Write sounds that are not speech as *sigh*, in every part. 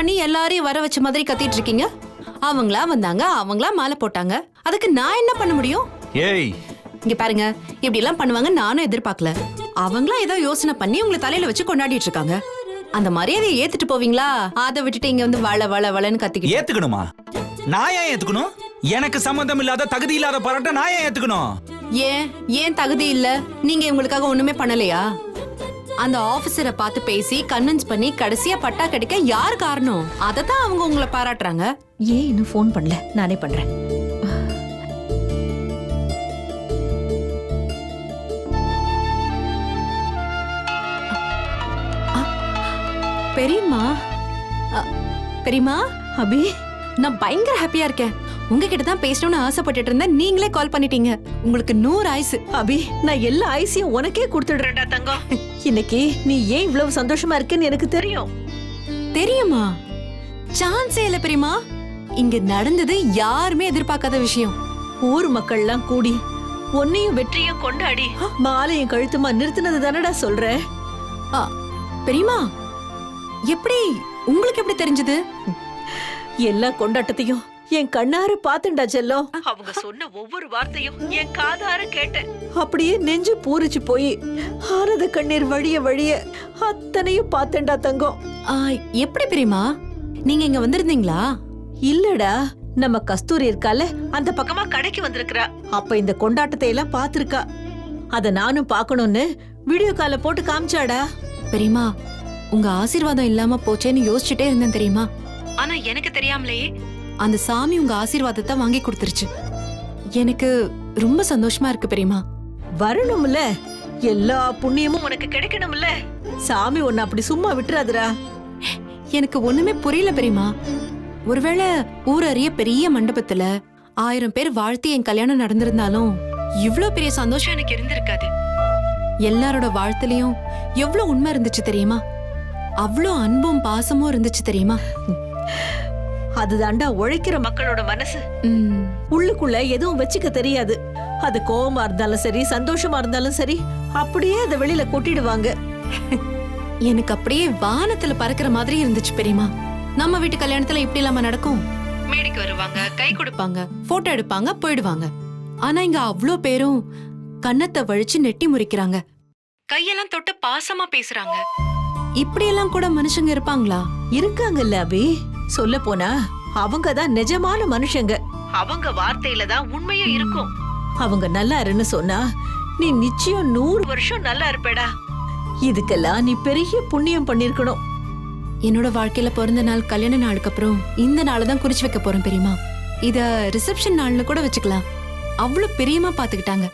பண்ணி எல்லாரையும் வர வச்ச மாதிரி கத்திட்டு இருக்கீங்க அவங்களா வந்தாங்க அவங்களா மாலை போட்டாங்க. அதுக்கு நான் என்ன பண்ண முடியும்? ஏய். இங்க பாருங்க இப்படி எல்லாம் பண்ணுவாங்க நானும் எதிர்பார்க்கல. அவங்களா ஏதோ யோசனை பண்ணி உங்களை தலையில வச்சு கொண்டாடிட்டு இருக்காங்க. அந்த மரியாதையை ஏத்துட்டு போவீங்களா? அதை விட்டுட்டு இங்க வந்து வள வள வளன்னு கத்திக்கிட்டு ஏத்துக்கணுமா? நான் ஏன் ஏத்துக்கணும்? எனக்கு சம்பந்தம் இல்லாத தகுதி இல்லாத பாராட்ட நான் ஏன் ஏத்துக்கணும்? ஏன் ஏன் தகுதி இல்ல? நீங்க இவங்களுக்காக ஒண்ணுமே பண்ணலையா? அந்த ஆபீசரை பார்த்து பேசி கன்வின்ஸ் பண்ணி கடைசியா பட்டா கிடைக்க யார் காரணம்? அதை தான் அவங்க உங்களை பாராட்டுறாங்க. ஏன் இன்னும் ஃபோன் பண்ணல? நானே பண்றேன். பெரியம்மா? பெரியம்மா? அபி? நான் பயங்கர ஹாப்பியா இருக்கேன். உங்ககிட்ட தான் பேசணும்னு ஆசைப்பட்டுட்டு இருந்தேன். நீங்களே கால் பண்ணிட்டீங்க. உங்களுக்கு நூறு ஆயுசு அபி நான் எல்லா ஐசியும் உனக்கே கொடுத்துடுறேன்டா தங்கம். இன்னைக்கு நீ ஏன் இவ்வளவு சந்தோஷமா இருக்கேன்னு எனக்கு தெரியும். தெரியுமா? சான்ஸே இல்ல பெரியம்மா இங்க நடந்தது யாருமே எதிர்பார்க்காத விஷயம். ஊர் மக்கள்லாம் கூடி உன்னையும் வெற்றியும் கொண்டாடி மாலையும் கழுத்துமா நிறுத்தினது தானடா சொல்றேன். அ, பெரியம்மா எப்படி உங்களுக்கு எப்படி தெரிஞ்சது? எல்லா கொண்டாட்டத்தையும் என் கண்ணார பாத்துண்டா செல்லம் அவங்க சொன்ன ஒவ்வொரு வார்த்தையும் என் காதார கேட்டேன். அப்படியே நெஞ்சு பூரிச்சு போய் ஆனத கண்ணீர் வழிய வழிய அத்தனையும் பாத்தேன்டா தங்கம். எப்படி பெரியம்மா நீங்க இங்க வந்திருந்தீங்களா? இல்லடா நம்ம கஸ்தூரி இருக்கால அந்த பக்கமா கடைக்கு வந்திருக்கா அப்ப இந்த கொண்டாட்டத்தை எல்லாம் பாத்திருக்கா. அத நானும் பார்க்கணும்னு வீடியோ கால போட்டு காமிச்சாடா. பெரியம்மா உங்க ஆசீர்வாதம் இல்லாம போச்சேன்னு யோசிச்சுட்டே இருந்தேன் தெரியுமா? ஆனா எனக்கு தெரியாமலே அந்த சாமி உங்க ஆசீர்வாதத்தை வாங்கி கொடுத்துருச்சு. எனக்கு ரொம்ப சந்தோஷமா இருக்கு பெரியம்மா. வரணும்ல. எல்லா புண்ணியமும் உனக்கு கிடைக்கணும்ல. சாமி உன்னை அப்படி சும்மா விட்டுறாதுடா. எனக்கு ஒண்ணுமே புரியல பெரியம்மா. ஒருவேளை ஊர் அறிய பெரிய மண்டபத்துல ஆயிரம் பேர் வாழ்த்தி என் கல்யாணம் நடந்திருந்தாலும் இவ்ளோ பெரிய சந்தோஷம் எனக்கு இருந்திருக்காது. எல்லாரோட வாழ்த்துலயும் எவ்ளோ உண்மை இருந்துச்சு தெரியுமா? அவ்ளோ அன்பும் பாசமும் இருந்துச்சு தெரியுமா? அதுதான்டா உழைக்கிற மக்களோட மனசு. உள்ளுக்குள்ள எதுவும் வச்சுக்க தெரியாது. அது கோவமா இருந்தாலும் சரி சந்தோஷமா இருந்தாலும் சரி அப்படியே அதை வெளியில கொட்டிடுவாங்க. எனக்கு அப்படியே வானத்துல பறக்கிற மாதிரி இருந்துச்சு பெரியம்மா. நம்ம வீட்டு கல்யாணத்துல இப்படி இல்லாம நடக்கும். மேடைக்கு வருவாங்க கை கொடுப்பாங்க போட்டோ எடுப்பாங்க போயிடுவாங்க. ஆனா இங்க அவ்ளோ பேரும் கன்னத்தை வழிச்சு நெட்டி முறிக்கிறாங்க. கையெல்லாம் தொட்டு பாசமா பேசுறாங்க. இப்படி எல்லாம் கூட மனுஷங்க இருப்பாங்களா? இருக்காங்கல்ல அபி. சொல்ல போனா அவங்க தான் நிஜமான மனுஷங்க. அவங்க வார்த்தையில தான் உண்மையும் இருக்கும். அவங்க நல்லா இருன்னு சொன்னா நீ நிச்சயம் நூறு வருஷம் நல்லா இருப்பேடா. இதுக்கெல்லாம் நீ பெரிய புண்ணியம் பண்ணிருக்கணும். என்னோட வாழ்க்கையில பிறந்த நாள் கல்யாண நாளுக்கு அப்புறம் இந்த நாளை தான் குறிச்சு வைக்க போறேன் பெரியம்மா. இத ரிசப்ஷன் நாள்னு கூட வச்சுக்கலாம். அவ்வளவு பிரியமா பாத்துக்கிட்டாங்க.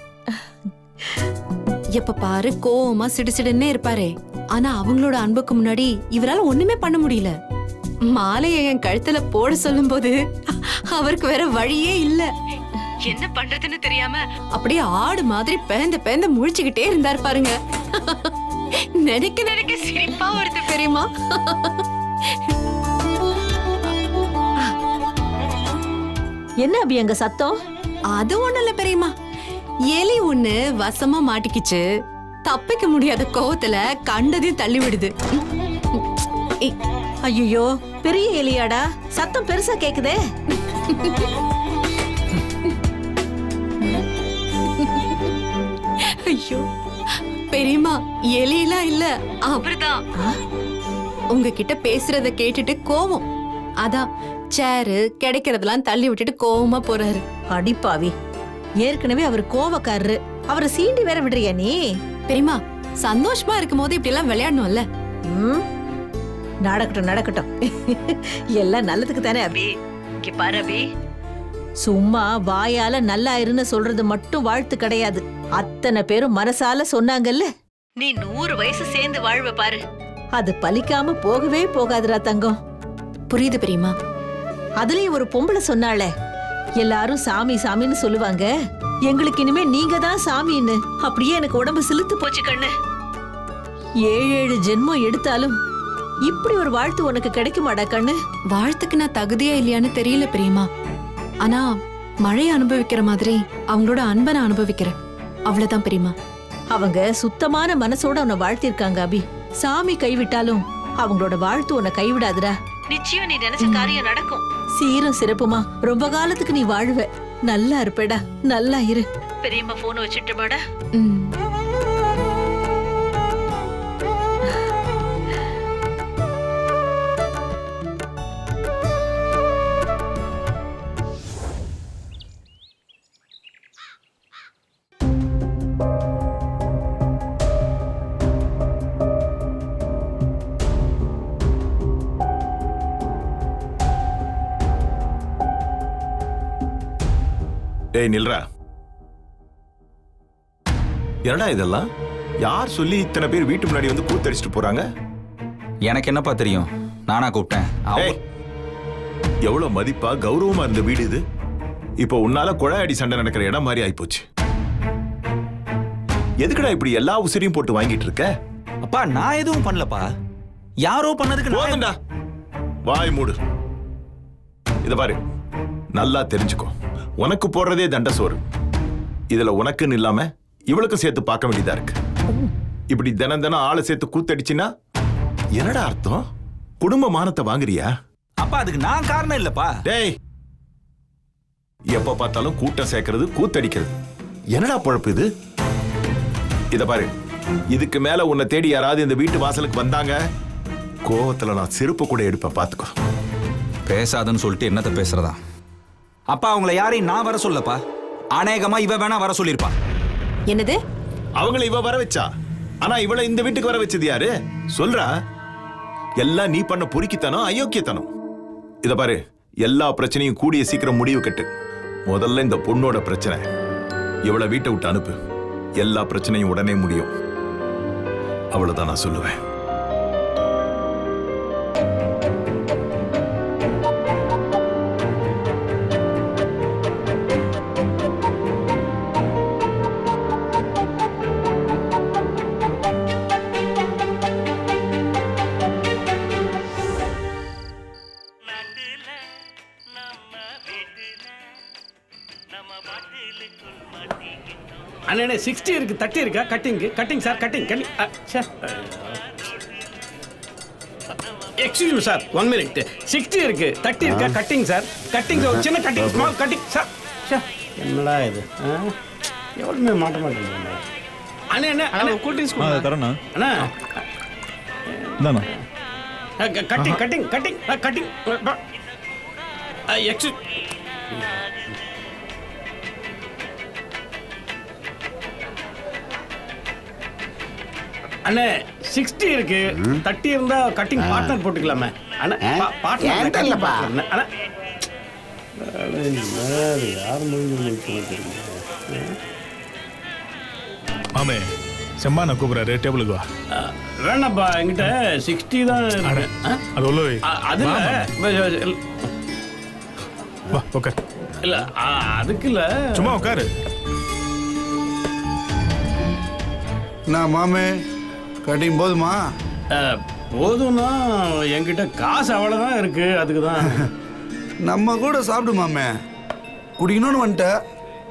எப்ப பாரு கோவமா சிடுசிடுன்னே இருப்பாரே. ஆனா அவங்களோட அன்புக்கு முன்னாடி இவரால ஒண்ணுமே பண்ண முடியல. மாலையை என் கழுத்துல போட சொல்லும்போது அவருக்கு வேற வழியே இல்ல. என்ன பண்றதுன்னு தெரியாம அப்படியே ஆடு மாதிரி பேந்த பேந்த முழிச்சுக்கிட்டே இருந்தார் பாருங்க. நினைக்க நினைக்க சிரிப்பா வருது பெரியம்மா என்ன அபி அங்க சத்தம்? அது ஒண்ணு இல்ல பெரியம்மா. எலி ஒண்ணு வசமா மாட்டிக்கிச்சு. தப்பிக்க முடியாத கோவத்துல கண்டதையும் தள்ளி விடுது ஏய், ஐயோ பெரிய எலியாடா. சத்தம் பெருசா கேக்குதே. ஐயோ பெரியம்மா எலியெல்லாம் இல்ல. அவர்தான். உங்ககிட்ட பேசுறத கேட்டுட்டு கோவம். அதான் சேரு கிடைக்கிறதெல்லாம் தள்ளி விட்டுட்டு கோவமா போறாரு. அடிப்பாவி. ஏற்கனவே அவர் கோவக்காரரு. அவரை சீண்டி வேற விடுறியா நீ? பெரியம்மா சந்தோஷமா இருக்கும் போது இப்படி எல்லாம் விளையாடணும்ல? நடக்கட்டும் நடக்கட்டும். எல்லாம் நல்லதுக்கு தானே அபி? இங்க பாரு அபி. சும்மா வாயால நல்லா இருன்னு சொல்றது மட்டும் வாழ்த்து கிடையாது. அத்தனை பேரும் மனசால சொன்னாங்கல்ல? நீ நூறு வயசு சேர்ந்து வாழ்வ பாரு. அது பலிக்காம போகவே போகாதுடா தங்கம். புரியுது பெரியம்மா. அதுலயும் ஒரு பொம்பளை சொன்னாளே. எல்லாரும் சாமி சாமின்னு சொல்லுவாங்க. எங்களுக்கு இனிமே நீங்க தான் சாமின்னு. அப்படியே எனக்கு உடம்பு சிலுத்து போச்சு கண்ணு. ஏழு ஏழு ஜென்மம் எடுத்தாலும் இப்படி ஒரு வாழ்த்து உனக்கு கிடைக்குமாடா கண்ணு? வாழ்த்துக்கு நான் தகுதியா இல்லையான்னு தெரியல பெரியம்மா. ஆனா மழையை அனுபவிக்கிற மாதிரி அவங்களோட அன்பை நான் அனுபவிக்கிறேன். அவ்வளவுதான் பெரியம்மா. அவங்க சுத்தமான மனசோட உன்னை வாழ்த்திருக்காங்க அபி. சாமி கைவிட்டாலும் அவங்களோட வாழ்த்து உன்னை கைவிடாதுடா. நிச்சயம் நீ நினைச்ச காரியம் நடக்கும். சீரும் சிறப்புமா. ரொம்ப காலத்துக்கு நீ வாழ்வ. நல்லா இருப்பேடா. நல்லா இரு. பெரியம்மா போன் வச்சுட்டுமாடா ம். டேய் நில்றா. என்னடா இதெல்லாம்? யார் சொல்லி இத்தனை பேர் வீட்டு முன்னாடி வந்து கூத்தடிச்சிட்டு போறாங்க? எனக்கு என்னப்பா தெரியும்? நானா கூப்பிட்டேன். ஏய், எவ்வளவு மதிப்பா கௌரவமா இருந்த வீடு இது? இப்போ உன்னால குழாய் அடி சண்டை நடக்கிற இடம் மாதிரி ஆயிப்போச்சு. எதுக்குடா இப்படி எல்லா உசிரியும் போட்டு வாங்கிட்டு இருக்க? அப்பா நான் எதுவும் பண்ணலப்பா. யாரோ பண்ணதுக்கு நான் போதும்டா. வாய் மூடு. இத பாரு. நல்லா தெரிஞ்சுக்கோ. உனக்கு போடுறதே தண்ட சோறு. இதுல உனக்குன்னு இல்லாம இவளுக்கும் சேர்த்து பார்க்க வேண்டியதா இருக்கு. இப்படி தினம் தினம் ஆளை சேர்த்து கூத்தடிச்சின்னா என்னடா அர்த்தம்? குடும்ப மானத்தை வாங்குறியா? அப்பா அதுக்கு நான் காரணம் இல்லப்பா. டேய் எப்ப பார்த்தாலும் கூட்டம் சேர்க்கறது கூத்தடிக்கிறது. என்னடா பொழப்பு இது? இத பாரு இதுக்கு மேல உன்னை தேடி யாராவது இந்த வீட்டு வாசலுக்கு வந்தாங்க கோவத்துல நான் செருப்பு கூட எடுப்பேன் பாத்துக்கோ. பேசாதன்னு சொல்லிட்டு என்னத்த பேசுறதா? அப்பா அவங்கள யாரையும் நான் வர சொல்லப்பா. அநேகமா இவ வேணா வர சொல்லிருப்பா என்னது? அவங்கள இவ வர வச்சா? ஆனா இவளை இந்த வீட்டுக்கு வர வச்சது யாரு? சொல்றா. எல்லாம் நீ பண்ண பொறுக்கித்தனம் அயோக்கியத்தனம். இத பாரு எல்லா பிரச்சனையும் கூடிய சீக்கிரம் முடிவு கட்டு. முதல்ல இந்த பொண்ணோட பிரச்சனை. இவளை வீட்டை விட்டு அனுப்பு. எல்லா பிரச்சனையும் உடனே முடியும். அவ்வளவுதான் நான் சொல்லுவேன். அண்ணே சிக்ஸ்டி இருக்கு தட்டி இருக்கா? Cutting cutting sir cutting cutting excuse sir one minute sixty இருக்கு தட்டி இருக்கா? கட்டிங் சார் கட்டிங் ஒரு சின்ன கட்டிங் ஸ்மால் கட்டிங் சார் ச்சே, என்னடா இது? எவ்வளவுமே மாட்ட மாட்டேங்குது அண்ணே அண்ணே அண்ணே கூட்டிங் ஸ்கூல் தரேண்ணா. அண்ணா. இந்தாண்ணா. கட்டிங் கட்டிங் கட்டிங் கட்டிங் எக்ஸ் அண்ணே சிக்ஸ்டி இருக்கு. தட்டி இருந்தா கட்டிங் பார்ட்னர் போட்டுக்கலாமே. அண்ணா பார்ட்னர் என்கிட்ட இல்லப்பா. அண்ணா. மாமே செம்மா நான் கூப்பிடுறாரு. டேபிளுக்கு வா. வேணாப்பா என்கிட்ட சிக்ஸ்டி தான்? அது உள்ள அது வா, உட்கார் இல்ல ஆ, அதுக்கு இல்ல. சும்மா உட்காரு நான் மாமே கட்டிங் போதுமா? போதும்னா என்கிட்ட காசு அவ்வளவுதான் இருக்கு அதுக்கு தான். *laughs* நம்ம கூட சாப்பிடு மாமே குடிக்கணும்னு வந்துட்ட.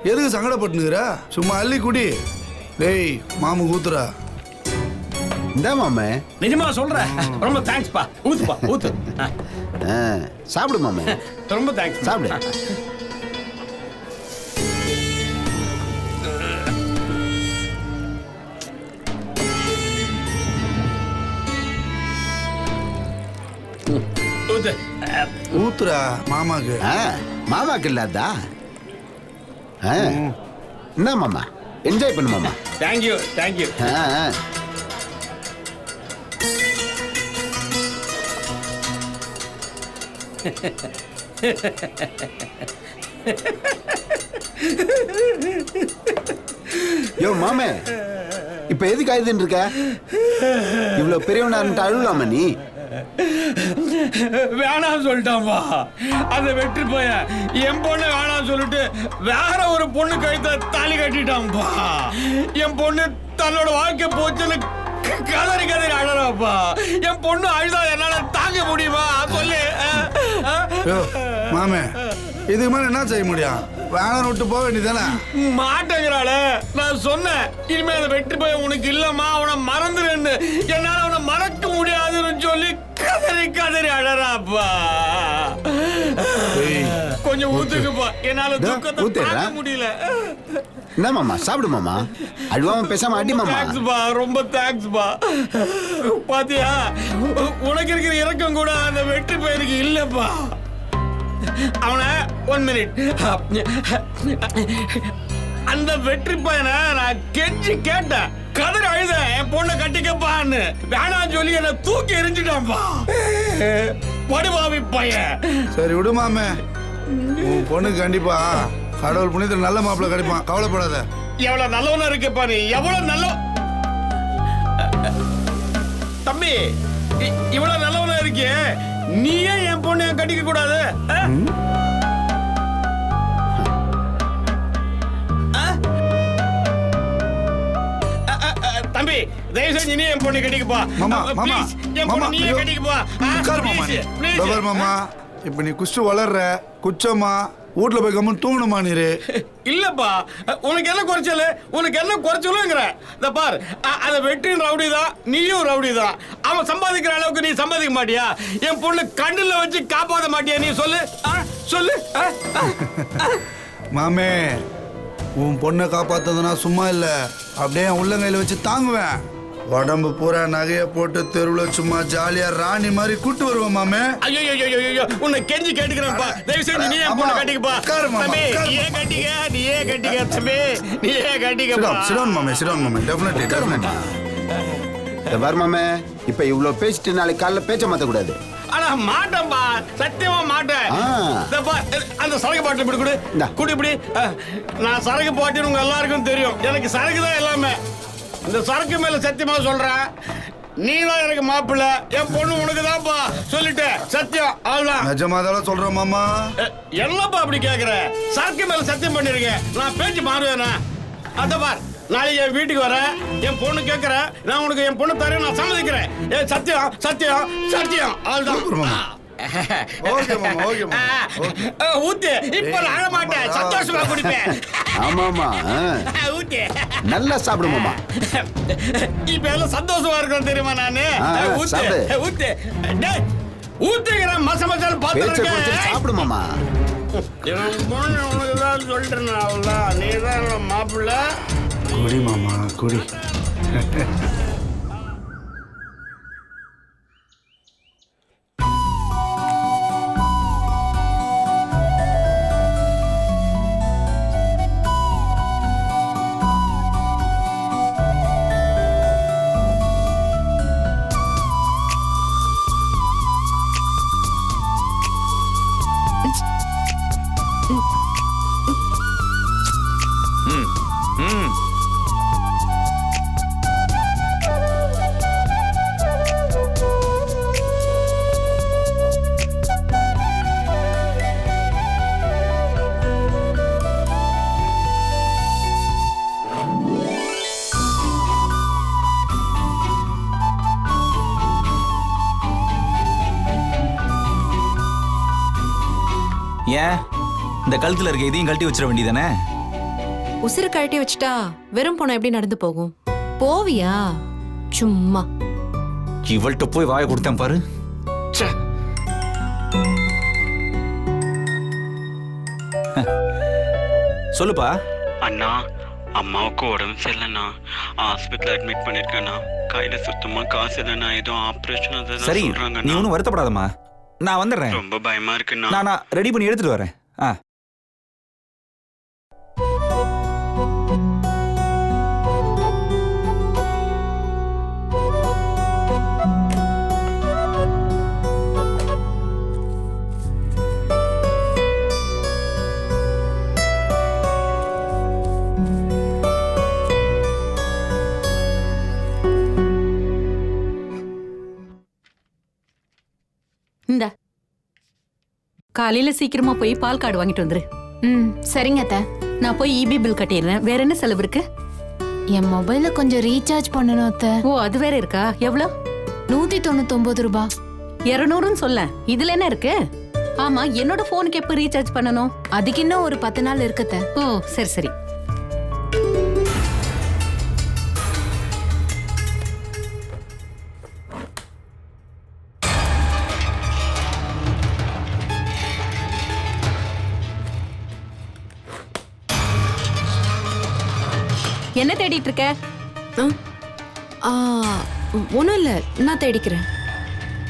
எதுக்கு சங்கடப்பட்டுனுக்குற? சும்மா அள்ளி குடி. டேய் மாமு ஊத்துறா. இந்த மாமே. நிஜமா சொல்றேன் ரொம்ப தேங்க்ஸ்ப்பா ஊத்துப்பா ஊத்து. *laughs* சாப்பிடு மாமே. *laughs* ரொம்ப தேங்க்ஸ் சாப்பிடு. ஊத்துறா மாமாக்கு. ஆ, மாமாக்கு இல்லாதா ஆ, என்ன மாமா? என்ஜாய் பண்ணு மாமா. தேங்க்யூ தேங்க்யூ ஆ, ஆ. யோ மாமே. இப்ப எதுக்கு அழுதுன்னு இருக்க? இவ்வளவு பெரியவனான்ட்டு அழுலாமா நீ? வேணாம் சொல்லிட்டான்பா அந்த வெற்றி போய. என் பொண்ணு வேணாம் சொல்லிட்டு வேற ஒரு பொண்ணு கழுத்த தாலி கட்டிட்டான்பா என் பொண்ணு தன்னோட வாழ்க்கை போச்சுன்னு கதறி கதறி அழறாப்பா என் பொண்ணு அழுதா என்னால தாங்க முடியுமா? சொல்லு. மாமே. இதுக்கு மேல என்ன செய்ய முடியும்? வேணாம் விட்டு போக வேண்டியதானே மாட்டேங்கிறாளே. நான் சொன்னேன் இனிமே அந்த வெற்றி போய் உனக்கு இல்லம்மா அவனை மறந்துருன்னு என்னால அவனை மறக்க முடியாதுன்னு சொல்லி கதறி கதறி அழறாப்பா. கொஞ்சம் ஊத்துக்குப்பா என்னால துக்கத்தை. தாங்க முடியல. என்ன மாமா சாப்பிடு மாமா அழுவாம பேசாம அடி மாமா. தேங்க்ஸ் பா ரொம்ப தேங்க்ஸ் பா. பாத்தியா? உனக்கு இருக்கிற இறக்கம் கூட அந்த வெற்றி பையனுக்கு இல்லப்பா. அவனை ஒன் மினிட் அந்த வெற்றி பையனை நான் கெஞ்சி கேட்டேன். கதறி அழுத என் பொண்ணை கட்டிக்கப்பான்னு. வேணாம் சொல்லி என்ன தூக்கி எரிஞ்சிட்டான்ப்பா படுபாவி பையன். சரி விடு மாமே. உன் பொண்ணுக்கு கண்டிப்பா கடவுள் புண்ணியத்தில் நல்ல மாப்பிள்ளை கிடைப்பான். கவலைப்படாத. எவ்வளவு நல்லவனா இருக்கப்பா நீ? எவ்வளவு நல்ல தம்பி இவ்வளவு நல்லவனா இருக்கியே நீயே என் பொண்ணு கட்டிக்க கூடாது. தம்பி தயவு செஞ்சு நீ என் பொண்ணு கட்டிக்கப்பா மாமா அ, மாமா please, என் மாமா பொண்ணு நீயே ஆ, உட்காரு மாமா நீ. மாமா இப்ப நீ குஷ்டு வளர்ற குச்சமா வீட்டுல போய் கம்மன் தூங்கணுமா நீரு? இல்லப்பா உனக்கு என்ன குறைச்சல்? உனக்கு என்ன குறைச்சலுங்கிற? இந்த பார் அந்த வெற்றியும் ரவுடி தான் நீயும் ரவுடி தான். அவன் சம்பாதிக்கிற அளவுக்கு நீ சம்பாதிக்க மாட்டியா? என் பொண்ணு கண்ணுல வச்சு காப்பாத்த மாட்டியா? நீ சொல்லு? சொல்லு? மாமே உன் பொண்ணை காப்பாத்ததுனா சும்மா இல்ல. அப்படியே உள்ளங்கையில வச்சு தாங்குவேன். உடம்பு பூரா நகைய போட்டு தெருவுல சும்மா ஜாலியா ராணி மாதிரி கூட்டு வருவேன் மாமே. ஐயோ ஐயோ, உன்னை கெஞ்சி கேட்டுக்கிறேன்ப்பா. தயவு செஞ்சு நீ என் பொண்ணு கட்டிக்கப்பா? தம்பி உட்காரு நீயே கட்டிக்க நீயே கட்டிக்க தம்பி நீயே கட்டிக்கப்பா. சிடான் சிடான் மாமே சிடான் மாமே. டெஃபினெட்லி டெஃபினெட்லி இந்த மாமே. இப்ப இவ்வளவு பேசிட்டு நாளைக்கு காலைல பேச்ச மாத்த கூடாது ஆனா மாட்டேன்பா சத்தியமா மாட்டேன். அந்த சரக்கு பாட்டில் இப்படி கொடு. குடி இப்படி நான் சரக்கு பாட்டின்னு உங்க எல்லாருக்கும் தெரியும். எனக்கு சரக்கு தான் எல்லாமே. இந்த சரக்கு மேல சத்தியமா சொல்றேன் நீ தான் எனக்கு மாப்பிள்ள. என் பொண்ணு உனக்கு தான்ப்பா சொல்லிட்டேன். சத்தியம். அவ்வளவுதான். நிஜமாதால சொல்றேன் மாமா? என்னப்பா அப்படி கேக்குற? சரக்கு மேல சத்தியம் பண்ணிருக்கேன். நான் பேச்சு மாறுவேனா அத பார். நாளைக்கு என் வீட்டுக்கு வர என் பொண்ணு கேக்குற நான் உனக்கு என் பொண்ணு தரேன் நான் சம்மதிக்கிறேன். ஏ சத்தியம் சத்தியம் சத்தியம். அவ்வளவுதான். ஓகே மாமா ஓகே மாமா. ஓகே அஹ், ஊத்து. இப்ப அழ மாட்டேன். சந்தோஷமா குடிப்பேன். ஆமாமா ஊத்து. நல்லா சாப்பிடு மாமா. இப்ப எல்லாம் சந்தோஷமா இருக்கணும் தெரியுமா நானு? ஊத்து. ஊத்து. டேய், ஊத்துக்கிறேன் மச மசால் பார்த்து சாப்பிடு மாமா. என் பொண்ணு உனக்கு தான் சொல்லிட்டேன் அவ்வளோதான் நீ தான் மாப்பிள்ளை. குடி மாமா குடி. கழுத்துல இருக்க இதையும் கழட்டி வச்சிட வேண்டியதானே உசுறு கழட்டி வச்சுட்டா வெறும் போனா எப்படி நடந்து போகும்? போவியா? சும்மா. இவள்கிட்ட போய் வாயை கொடுத்தேன் பாரு. ச்சே. சொல்லுப்பா. அண்ணா அம்மாவுக்கு உடம்பு சரியில்லைண்ணா. Hospital admit பண்ணிருக்கேண்ணா. கையில சுத்தமா காசு இல்லைண்ணா. ஏதோ ஆப்ரேஷன் சரி நீ சொல்றாங்கண்ணா. ஒன்றும் வருத்தப்படாதம்மா. நான் வந்துடுறேன். ரொம்ப பயமா இருக்குண்ணா. நான் நான் ரெடி பண்ணி எடுத்துட்டு வரேன். ஆ. காலையில சீக்கிரமா போய் பால் கார்டு வாங்கிட்டு வந்துரு. ம் சரிங்க அத்தை. நான் போய் இபி பில் கட்டிடுறேன். வேற என்ன செலவு இருக்கு? என் மொபைல கொஞ்சம் ரீசார்ஜ் பண்ணணும் அத்தை. ஓ அது வேற இருக்கா? எவ்வளோ? நூத்தி தொண்ணூத்தொன்பது ரூபாய் இருநூறுன்னு சொல்ல இதுல என்ன இருக்கு? ஆமா என்னோட போனுக்கு எப்ப ரீசார்ஜ் பண்ணணும்? அதுக்கு இன்னும் ஒரு பத்து நாள் இருக்கு அத்தை. ஓ சரி சரி. என்ன தேடிட்டு இருக்க ஒன்றும் இல்லை. நான் தேடிக்கிறேன்.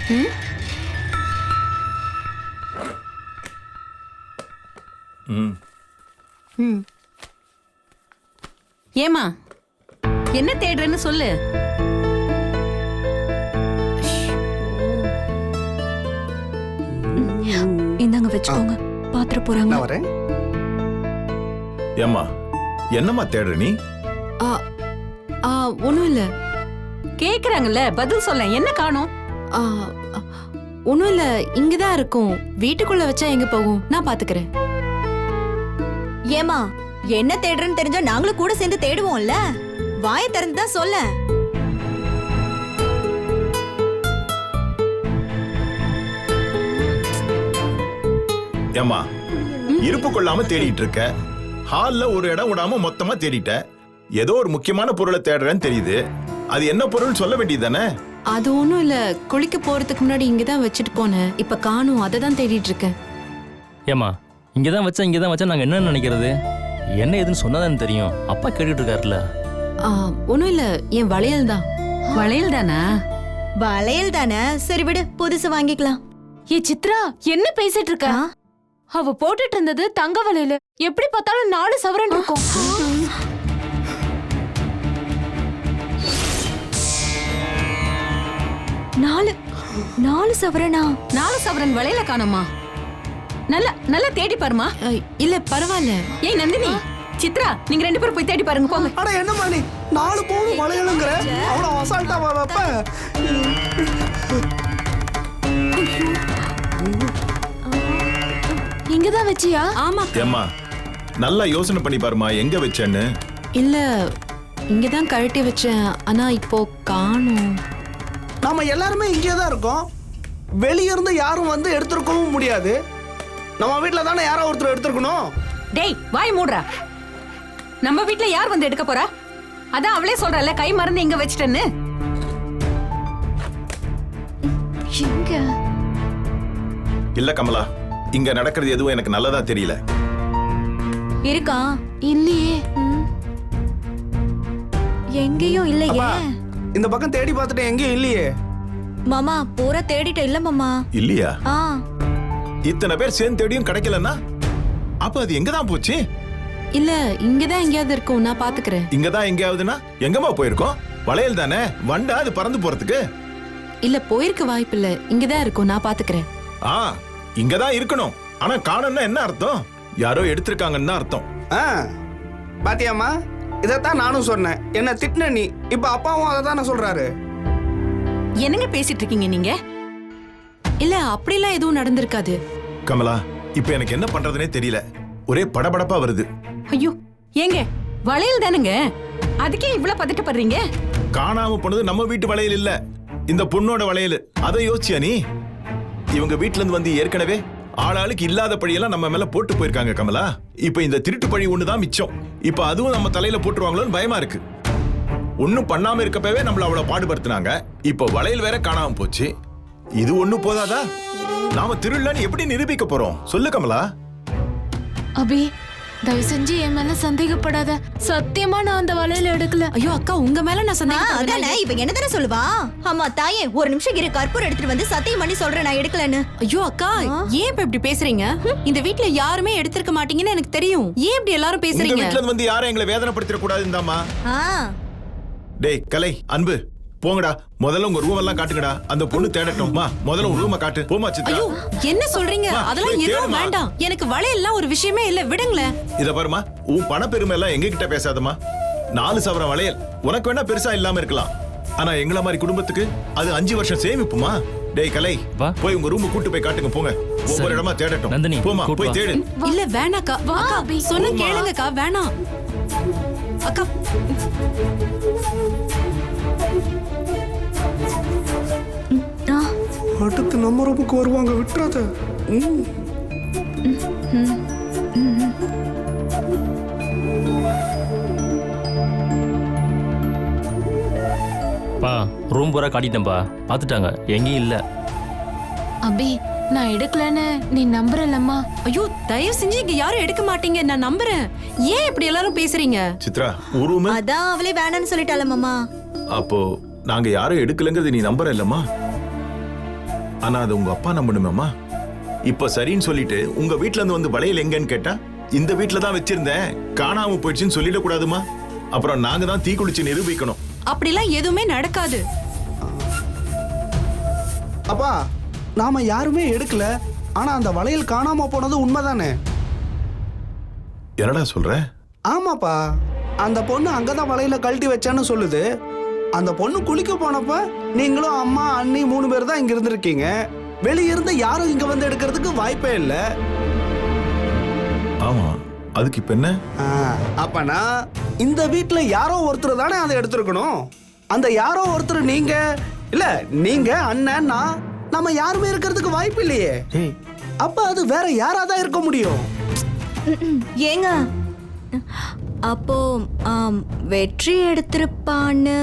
ம்? ம். ஏமா என்ன தேடுறேன்னு சொல்லு. இந்தாங்க வச்சுக்கோங்க. பாத்திர போறாங்க. வரேன். ஏம்மா என்னம்மா தேடுற நீ? ஒன்றும் இல்லை. கேக்குறாங்கல்ல பதில் சொல்ல என்ன காணோம்? ஒன்றும் இல்லை. இங்கே தான் இருக்கும். வீட்டுக்குள்ள வச்சா எங்க போகும்? நான் பாத்துக்கிறேன். ஏமா என்ன தேடுறேன்னு தெரிஞ்சா நாங்களும் கூட சேர்ந்து தேடுவோம்ல? வாயை திறந்து தான் சொல்ல ஏம்மா இருப்பு கொள்ளாம தேடிட்டு இருக்க. ஹால்ல ஒரு இடம் விடாம மொத்தமா தேடிட்ட. ஏதோ ஒரு முக்கியமான பொருளை தேடுறேன்னு தெரியுது. அது என்ன பொருள் சொல்ல வேண்டியதுதானே? அது ஒன்றும் இல்லை. குளிக்க போறதுக்கு முன்னாடி இங்கே தான் வச்சுட்டு போனேன். இப்போ காணும் அதை தான் தேடிட்டு இருக்கேன். ஏமா இங்கே தான் வச்சா இங்கே தான் வச்சா நாங்கள் என்ன நினைக்கிறது? என்ன ஏதுன்னு சொன்னாதானே தெரியும். அப்பா கேட்டுட்டு இருக்காருல்ல. ஒன்றும் இல்லை. என் வளையல் தான். வளையல் தானா? வளையல் தானே? சரி விடு புதுசு வாங்கிக்கலாம். ஏ சித்ரா என்ன பேசிட்டு இருக்க? அவ போட்டுட்டு இருந்தது தங்க வளையல. எப்படி பார்த்தாலும் நாலு சவரன் இருக்கும். நாலு நாலு சவரனா? நாலு சவரன் வளையல காணோமா நல்லா நல்லா தேடி பாருமா இல்ல பரவாயில்ல. ஏய் நந்தினி சித்ரா நீங்க ரெண்டு பேரும் போய் தேடி பாருங்க போங்க. அட என்னம்மா நீ நாலு பவுன் வளையலுங்கிற? அவ்வளவு அசால்ட்டாவா வைப்ப. இங்கதான் வச்சியா? ஆமா ஏம்மா நல்லா யோசனை பண்ணி பாருமா எங்க வச்சேன்னு? இல்ல இங்கே தான் கழட்டி வச்சேன். ஆனா இப்போ காணும். நாம எல்லாருமே இங்கே தான் இருக்கோம். வெளிய இருந்து யாரும் வந்து எடுத்துருக்கவும் முடியாது. நம்ம வீட்ல தானே யாரோ ஒருத்தர் எடுத்துருக்கணும்? டேய் வாய் மூடுறா. நம்ம வீட்ல யார் வந்து எடுக்க போறா? அதான் அவளே சொல்றல கை மறந்து எங்க வச்சிட்டேன்னு. எங்க? இல்ல கமலா இங்க நடக்கிறது எதுவும் எனக்கு நல்லதா தெரியல. இருக்கா இல்லையே. எங்கேயும் இல்லையே. இந்த பக்கம் தேடி பார்த்துட்டு எங்கேயும் இல்லையே. மாமா பூரா தேடிட்ட இல்ல மாமா. இல்லையா? ஆ. இத்தனை பேர் சேர்ந்து தேடியும் கிடைக்கலன்னா? அப்ப அது எங்க தான் போச்சு? இல்ல இங்கே தான் எங்கேயாவது இருக்கும். நான் பாத்துக்கிறேன். இங்க தான் எங்கேயாவதுன்னா எங்கம்மா போயிருக்கோம்? வளையல் தானே? வண்டா அது பறந்து போறதுக்கு. இல்ல போயிருக்க வாய்ப்பு இல்ல. இங்கே தான் இருக்கும். நான் பாத்துக்கிறேன். ஆ இங்க தான் இருக்கணும். ஆனா காணோம்னா என்ன அர்த்தம்? யாரோ எடுத்திருக்காங்கன்னு தான் அர்த்தம். ஆ பாத்தியாம்மா? இதைத்தான் நானும் சொன்னேன். என்ன திட்டின நீ இப்ப அப்பாவும் அதை தானே சொல்றாரு? என்னங்க பேசிட்டு இருக்கீங்க நீங்க? இல்ல அப்படிலாம் எதுவும் நடந்திருக்காது. கமலா இப்ப எனக்கு என்ன பண்றதுனே தெரியல. ஒரே படபடப்பா வருது. ஐயோ ஏங்க வளையல் தானுங்க. அதுக்கே இவ்வளவு பதட்டப்படுறீங்க? காணாம போனது நம்ம வீட்டு வளையல் இல்ல. இந்த பொண்ணோட வளையல். அதை யோசிச்சியா நீ? இவங்க வீட்ல இருந்து வந்து ஏற்கனவே ஆளாளுக்கு இல்லாத பழியெல்லாம் நம்ம மேல போட்டு போயிருக்காங்க கமலா. இப்ப இந்த திருட்டு பழி ஒண்ணுதான் மிச்சம். இப்ப அதுவும் நம்ம தலையில போட்டுருவாங்களோன்னு பயமா இருக்கு. ஒன்னும் பண்ணாம இருக்கப்பவே நம்மள அவ்வளவு பாடுபடுத்துனாங்க. இப்ப வளையல் வேற காணாம போச்சு. இது ஒண்ணு போதாதா? நாம திருவிழான்னு எப்படி நிரூபிக்க போறோம்? சொல்லு கமலா. அபி தயவு செஞ்சு என் மேல சந்தேகப்படாத. சத்தியமா நான் அந்த வளையல எடுக்கல. ஐயோ அக்கா உங்க மேல நான் சந்தேகம் அதானே இவ என்ன தானே சொல்லுவா? ஆமா தாயே ஒரு நிமிஷம் இரு கற்பூரம் எடுத்துட்டு வந்து சத்தியம் பண்ணி சொல்றேன் நான் எடுக்கலன்னு. ஐயோ அக்கா ஏன் இப்ப இப்படி பேசுறீங்க? இந்த வீட்ல யாருமே எடுத்திருக்க மாட்டீங்கன்னு எனக்கு தெரியும். ஏன் இப்படி எல்லாரும் பேசுறீங்க? வீட்ல வந்து யாரும் எங்களை வேதனைப்படுத்திட ஆ. டேய் கலை அன்பு. போங்கடா. முதல்ல உங்க ரூம் எல்லாம் காட்டுங்கடா. அந்த பொண்ணு தேடட்டும்மா முதல்ல உங்க ரூம காட்டு. போமா சித்ரா ஐயோ என்ன சொல்றீங்க? அதெல்லாம் எதுவும். வேண்டாம். எனக்கு வளையல்லாம் ஒரு விஷயமே இல்ல. விடுங்களேன். இத பாருமா உன் பண பெருமை எல்லாம் எங்க கிட்ட பேசாதம்மா. நாலு சவரம் வளையல். உனக்கு வேணா பெருசா இல்லாம இருக்கலாம். ஆனா எங்கள மாதிரி குடும்பத்துக்கு அது அஞ்சு வருஷம் சேமிப்புமா? டேய் கலை. போய் உங்க ரூம் கூட்டு போய் காட்டுங்க போங்க. ஒவ்வொரு. இடமா தேடட்டும். நந்தினி, போமா போய் வா. தேடு. இல்ல வேணாக்கா. அக்கா சொன்ன. கேளுங்கக்கா. வேணாம். அக்கா. அடுத்து நம்ம ரூமுக்கு வருவாங்க விட்டுறாத. பா ரூம் பூரா காட்டிட்டேன்ப்பா பார்த்துட்டாங்க. எங்கேயும் இல்லை. அபி நான் எடுக்கலன்னு நீ நம்புறலம்மா ஐயோ தயவு செஞ்சு இங்க யாரும் எடுக்க மாட்டீங்க. நான் நம்புறேன். ஏன் இப்படி எல்லாரும் பேசுறீங்க? சித்ரா உருவமே அதான் அவளே வேணாம்னு சொல்லிட்டால மாமா. அப்போ நாங்க யாரும் எடுக்கலங்கிறது நீ நம்புற இல்லம்மா ஆனா அது உங்க அப்பா நம்பணுமேம்மா? இப்ப சரின்னு சொல்லிட்டு உங்க வீட்ல இருந்து வந்து வளையல் எங்கன்னு கேட்டா இந்த வீட்ல தான் வச்சிருந்தேன். காணாம போயிடுச்சுன்னு சொல்லிடக்கூடாதுமா? அப்புறம் நாங்க தான் தீக்குளிச்சு நிரூபிக்கணும். அப்படிலாம் எதுவுமே நடக்காது. அப்பா நாம யாருமே எடுக்கல. ஆனா அந்த வளையல் காணாம போனது உண்மைதானே? என்னடா சொல்ற? ஆமாப்பா. அந்த பொண்ணு அங்கதான் வளையல கழட்டி வச்சான்னு சொல்லுது. அந்த பொண்ணு குளிக்க போனப்ப நீங்களும் அம்மா அண்ணி மூணு பேர் தான் இங்க இருந்திருக்கீங்க. வெளிய இருந்து யாரும் இங்க வந்து எடுக்கிறதுக்கு வாய்ப்பே இல்லை. ஆமா அதுக்கு இப்ப என்ன? அப்பனா இந்த வீட்ல யாரோ ஒருத்தர் தானே அதை எடுத்திருக்கணும். அந்த யாரோ ஒருத்தர் நீங்க இல்ல நீங்க அண்ணன் நான் நம்ம யாருமே இருக்கிறதுக்கு வாய்ப்பு இல்லையே. அப்ப அது வேற யாரா தான் இருக்க முடியும். ஏங்க. அப்போ ஆம் வெற்றி எடுத்திருப்பான்னு.